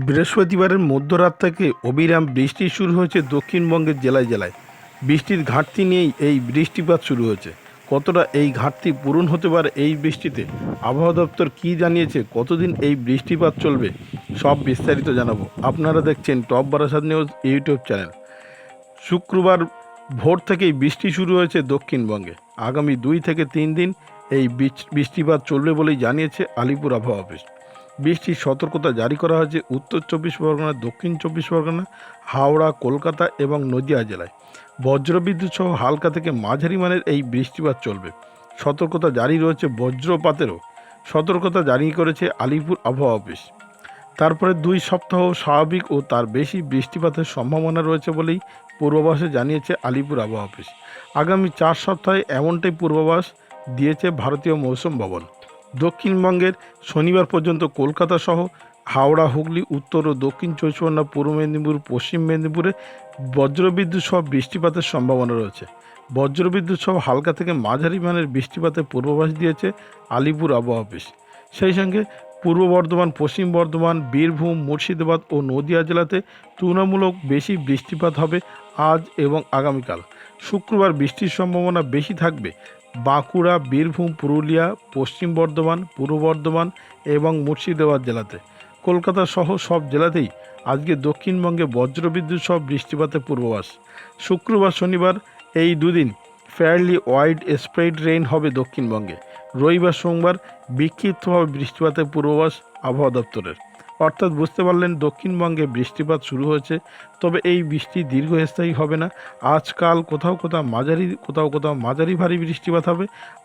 বৃহস্পতিবারের মধ্যরাত থেকে অবিরাম বৃষ্টি শুরু হয়েছে দক্ষিণবঙ্গের জেলায় জেলায়। বৃষ্টির ঘাটতি নিয়েই এই বৃষ্টিপাত শুরু হয়েছে। কতটা এই ঘাটতি পূরণ হতে পারে এই বৃষ্টিতে? আবহাওয়া দপ্তর কী জানিয়েছে? কতদিন এই বৃষ্টিপাত চলবে? সব বিস্তারিত জানাব। আপনারা দেখছেন top Barasat news YouTube channel. শুক্রবার ভোর থেকেই বৃষ্টি শুরু হয়েছে দক্ষিণবঙ্গে। আগামী দুই থেকে তিন দিন এই বৃষ্টিপাত চলবে বলেই জানিয়েছে আলিপুর আবহাওয়া অফিস। বৃষ্টির সতর্কতা জারি করা হয়েছে উত্তর চব্বিশ পরগনা, দক্ষিণ চব্বিশ পরগনা, হাওড়া, কলকাতা এবং নদিয়া জেলায়। বজ্রবিদ্যুৎ সহ হালকা থেকে মাঝারি মানের এই বৃষ্টিপাত চলবে। সতর্কতা জারি রয়েছে বজ্রপাতেরও। সতর্কতা জারি করেছে আলিপুর আবহাওয়া অফিস। তারপরে দুই সপ্তাহ স্বাভাবিক ও তার বেশি বৃষ্টিপাতের সম্ভাবনা রয়েছে বলেই পূর্বাভাসে জানিয়েছে আলিপুর আবহাওয়া অফিস। আগামী চার সপ্তাহে এমনটাই পূর্বাভাস দিয়েছে ভারতীয় মৌসুম ভবন। দক্ষিণবঙ্গের শনিবার পর্যন্ত কলকাতা সহ হাওড়া, হুগলি, উত্তর ও দক্ষিণ চব্বিশ পরগনা পূর্ব মেদিনীপুর, পশ্চিম মেদিনীপুরে বজ্রবিদ্যুৎ সহ বৃষ্টিপাতের সম্ভাবনা রয়েছে। বজ্রবিদ্যুৎ সহ হালকা থেকে মাঝারি মানের বৃষ্টিপাতের পূর্বাভাস দিয়েছে আলিপুর আবহাওয়া অফিস। সেই সঙ্গে পূর্ব বর্ধমান, পশ্চিম বর্ধমান, বীরভূম, মুর্শিদাবাদ ও নদিয়া জেলাতে তুলনামূলক বেশি বৃষ্টিপাত হবে আজ এবং আগামীকাল। শুক্রবার বৃষ্টির সম্ভাবনা বেশি থাকবে। বাঁকুড়া, বীরভূম, পুরুলিয়া, পশ্চিম বর্ধমান, পূর্ব বর্ধমান এবং মুর্শিদাবাদ জেলাতে। কলকাতা সহ সব জেলাতেই আজকে দক্ষিণবঙ্গে বজ্রবিদ্যুৎ সহ বৃষ্টিপাতের পূর্বাভাস। শুক্রবার, শনিবার এই দুদিন ফেয়ারলি ওয়াইড স্প্রেড রেইন হবে দক্ষিণবঙ্গে। রবিবার, সোমবার বিক্ষিপ্তভাবে বৃষ্টিপাতের পূর্বাভাস আবহাওয়া দপ্তরের। অর্থাৎ বুঝতে পারলেন দক্ষিণবঙ্গে বৃষ্টিপাত শুরু হয়েছে, তবে এই বৃষ্টি দীর্ঘস্থায়ী হবে না। আজকাল কোথাও কোথাও মাঝারি, কোথাও কোথাও মাঝারি ভারী বৃষ্টিপাত হবে,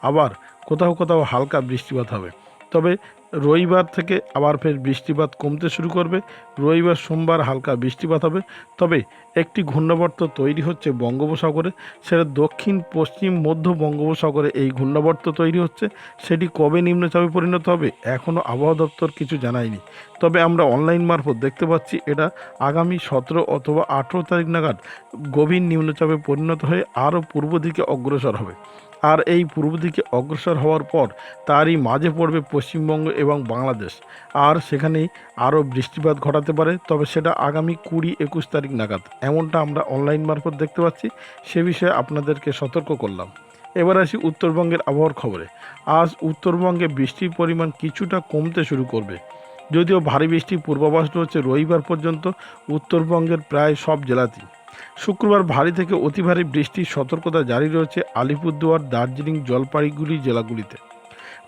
আবার কোথাও কোথাও হালকা বৃষ্টিপাত হবে। তবে রবিবার থেকে আবার ফের বৃষ্টিপাত কমতে শুরু করবে। রবিবার, সোমবার হালকা বৃষ্টিপাত হবে। তবে একটি ঘূর্ণাবর্ত তৈরি হচ্ছে বঙ্গোপসাগরে। সেটা দক্ষিণ, পশ্চিম, মধ্য বঙ্গোপসাগরে এই ঘূর্ণাবর্ত তৈরি হচ্ছে। সেটি কবে নিম্নচাপে পরিণত হবে এখনও আবহাওয়া দপ্তর কিছু জানায়নি। তবে আমরা অনলাইন মারফত দেখতে পাচ্ছি, এটা আগামী সতেরো অথবা আঠেরো তারিখ নাগাদ গভীর নিম্নচাপে পরিণত হয়ে আরও পূর্ব দিকে অগ্রসর হবে। আর এই পূর্ব দিকে অগ্রসর হওয়ার পর তারই মাঝে পড়বে পশ্চিমবঙ্গ এবং বাংলাদেশ। আর সেখানেই আরও বৃষ্টিপাত ঘটাতে পারে, তবে সেটা আগামী কুড়ি একুশ তারিখ নাগাদ। এমনটা আমরা অনলাইন মারফত দেখতে পাচ্ছি, সে বিষয়ে আপনাদেরকে সতর্ক করলাম। এবার আসি উত্তরবঙ্গের আবহাওয়ার খবরে। আজ উত্তরবঙ্গে বৃষ্টির পরিমাণ কিছুটা কমতে শুরু করবে। যদিও ভারী বৃষ্টির পূর্বাভাস রয়েছে রবিবার পর্যন্ত, উত্তরবঙ্গের প্রায় সব জেলাতেই। শুক্রবার ভারী থেকে অতি ভারী বৃষ্টির সতর্কতা জারি রয়েছে আলিপুরদুয়ার, দার্জিলিং, জলপাইগুড়ি জেলাগুলিতে।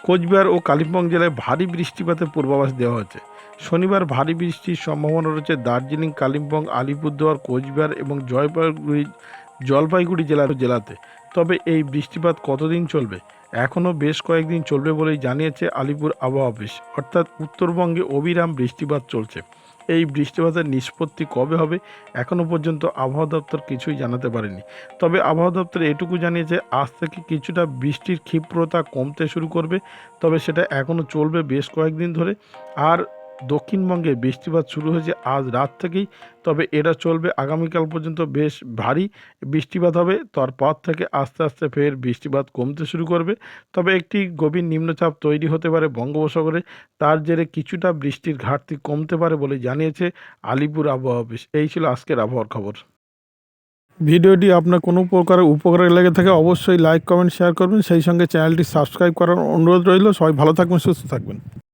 কোচবিহার ও কালিম্পং জেলায় ভারী বৃষ্টিপাতের পূর্বাভাস দেওয়া হয়েছে। শনিবার ভারী বৃষ্টির সম্ভাবনা রয়েছে দার্জিলিং, কালিম্পং, আলিপুরদুয়ার, কোচবিহার এবং জলপাইগুড়ি জলপাইগুড়ি জেলার জেলাতে। তবে এই বৃষ্টিপাত কতদিন চলবে? এখনও বেশ কয়েকদিন চলবে বলেই জানিয়েছে আলিপুর আবহাওয়া অফিস। অর্থাৎ উত্তরবঙ্গে অবিরাম বৃষ্টিপাত চলছে। এই বৃষ্টিপাতের নিষ্পত্তি কবে হবে, এখনও পর্যন্ত আবহাওয়া দপ্তর কিছুই জানাতে পারেনি। তবে আবহাওয়া দপ্তর এটুকু জানিয়েছে, আজ থেকে কিছুটা বৃষ্টির ক্ষিপ্রতা কমতে শুরু করবে, তবে সেটা এখনও চলবে বেশ কয়েকদিন ধরে। আর দক্ষিণবঙ্গে বৃষ্টিপাত শুরু হয়েছে আজ রাত থেকেই, তবে এটা চলবে আগামীকাল পর্যন্ত বেশ ভারী বৃষ্টিপাত হবে। তারপর থেকে আস্তে আস্তে ফের বৃষ্টিপাত কমতে শুরু করবে। তবে একটি গভীর নিম্নচাপ তৈরি হতে পারে বঙ্গোপসাগরে। তার জেরে কিছুটা বৃষ্টির ঘাটতি কমতে পারে বলে জানিয়েছে আলিপুর আবহাওয়া অফিস। এই ছিল আজকের আবহাওয়ার খবর। ভিডিওটি আপনার কোনো প্রকার উপকারে লেগে থাকে অবশ্যই লাইক, কমেন্ট, শেয়ার করবেন। সেই সঙ্গে চ্যানেলটি সাবস্ক্রাইব করার অনুরোধ রইল। সবাই ভালো থাকবেন, সুস্থ থাকবেন।